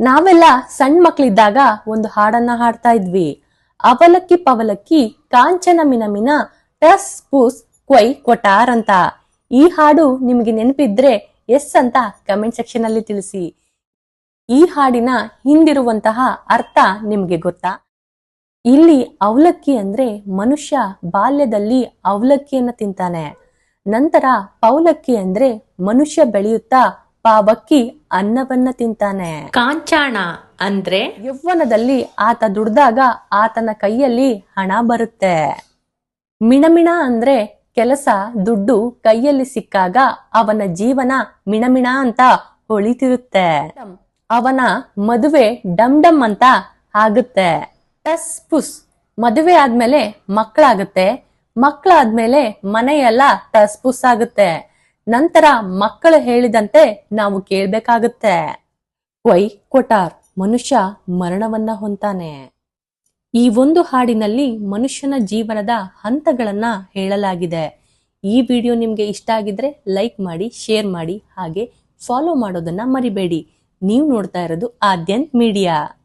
ನಾವೆಲ್ಲ ಸಣ್ಣ ಮಕ್ಕಳಿದ್ದಾಗ ಒಂದು ಹಾಡನ್ನ ಹಾಡ್ತಾ ಇದ್ವಿ. ಅವಲಕ್ಕಿ ಪವಲಕ್ಕಿ ಕಾಂಚನ ಮಿನಮಿನ ಟಸ್ ಪುಸ್ ಕ್ವೈ ಕೊಟಾರ್ ಅಂತ. ಈ ಹಾಡು ನಿಮಗೆ ನೆನಪಿದ್ರೆ ಎಸ್ ಅಂತ ಕಮೆಂಟ್ ಸೆಕ್ಷನ್ ಅಲ್ಲಿ ತಿಳಿಸಿ. ಈ ಹಾಡಿನ ಹಿಂದಿರುವಂತಹ ಅರ್ಥ ನಿಮಗೆ ಗೊತ್ತಾ? ಇಲ್ಲಿ ಅವಲಕ್ಕಿ ಅಂದ್ರೆ ಮನುಷ್ಯ ಬಾಲ್ಯದಲ್ಲಿ ಅವಲಕ್ಕಿಯನ್ನ ತಿಂತಾನೆ. ನಂತರ ಪೌಲಕ್ಕಿ ಅಂದ್ರೆ ಮನುಷ್ಯ ಬೆಳೆಯುತ್ತಾ ಪಾವಕ್ಕಿ ಅನ್ನವನ್ನ ತಿಂತಾನೆ. ಕಾಂಚಾಣ ಅಂದ್ರೆ? ಯೌವನದಲ್ಲಿ ಆತ ದುಡ್ದಾಗ ಆತನ ಕೈಯಲ್ಲಿ ಹಣ ಬರುತ್ತೆ. ಮಿಣಮಿಣ ಅಂದ್ರೆ ಕೆಲಸ ದುಡ್ಡು ಕೈಯಲ್ಲಿ ಸಿಕ್ಕಾಗ ಅವನ ಜೀವನ ಮಿಣಮಿಣ ಅಂತ ಹೊಳಿತಿರುತ್ತೆ. ಅವನ ಮದುವೆ ಡಮ್ ಡಮ್ ಅಂತ ಆಗುತ್ತೆ. ಟಸ್ ಪುಸ್. ಮದುವೆ ಆದ್ಮೇಲೆ ಮಕ್ಕಳಾಗುತ್ತೆ ಮಕ್ಕಳಾದ್ಮೇಲೆ ಮನೆಯೆಲ್ಲ ಟಸ್ ಪುಸ್ ಆಗುತ್ತೆ. ನಂತರ ಮಕ್ಕಳು ಹೇಳಿದಂತೆ ನಾವು ಕೇಳ್ಬೇಕಾಗುತ್ತೆ. ವೈ ಕೊಟಾರ್ ಮನುಷ್ಯ ಮರಣವನ್ನ ಹೊಂತಾನೆ. ಈ ಒಂದು ಹಾಡಿನಲ್ಲಿ ಮನುಷ್ಯನ ಜೀವನದ ಹಂತಗಳನ್ನ ಹೇಳಲಾಗಿದೆ. ಈ ವಿಡಿಯೋ ನಿಮ್ಗೆ ಇಷ್ಟ ಆಗಿದ್ರೆ ಲೈಕ್ ಮಾಡಿ, ಶೇರ್ ಮಾಡಿ, ಹಾಗೆ ಫಾಲೋ ಮಾಡೋದನ್ನ ಮರಿಬೇಡಿ. ನೀವು ನೋಡ್ತಾ ಇರೋದು ಆದ್ಯಂತ್ ಮೀಡಿಯಾ.